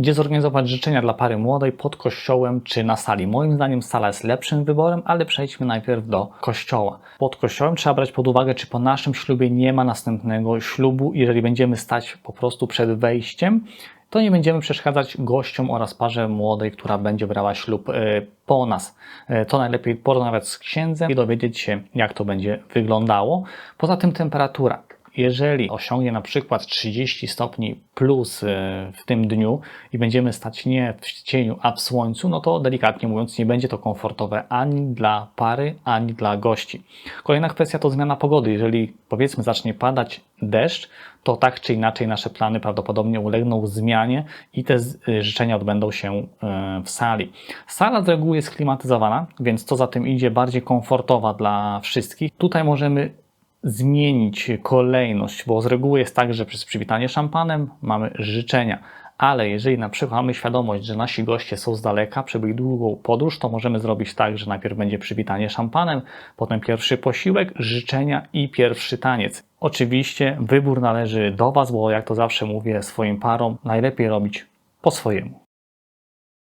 gdzie zorganizować życzenia dla pary młodej pod kościołem czy na sali. Moim zdaniem sala jest lepszym wyborem, ale przejdźmy najpierw do kościoła. Pod kościołem trzeba brać pod uwagę, czy po naszym ślubie nie ma następnego ślubu. Jeżeli będziemy stać po prostu przed wejściem, to nie będziemy przeszkadzać gościom oraz parze młodej, która będzie brała ślub e, po nas. E, To najlepiej porozmawiać z księdzem i dowiedzieć się, jak to będzie wyglądało. Poza tym temperatura. Jeżeli osiągnie na przykład 30 stopni plus e, w tym dniu i będziemy stać nie w cieniu, a w słońcu, no to delikatnie mówiąc nie będzie to komfortowe ani dla pary, ani dla gości. Kolejna kwestia to zmiana pogody. Jeżeli powiedzmy zacznie padać deszcz, to tak czy inaczej nasze plany prawdopodobnie ulegną zmianie i te y, życzenia odbędą się e, w sali. Sala z reguły jest klimatyzowana, więc co za tym idzie, bardziej komfortowa dla wszystkich. Tutaj możemy zmienić kolejność, bo z reguły jest tak, że przez przywitanie szampanem mamy życzenia. Ale jeżeli na przykład mamy świadomość, że nasi goście są z daleka, przebyli długą podróż, to możemy zrobić tak, że najpierw będzie przywitanie szampanem, potem pierwszy posiłek, życzenia i pierwszy taniec. Oczywiście wybór należy do Was, bo jak to zawsze mówię swoim parom, najlepiej robić po swojemu.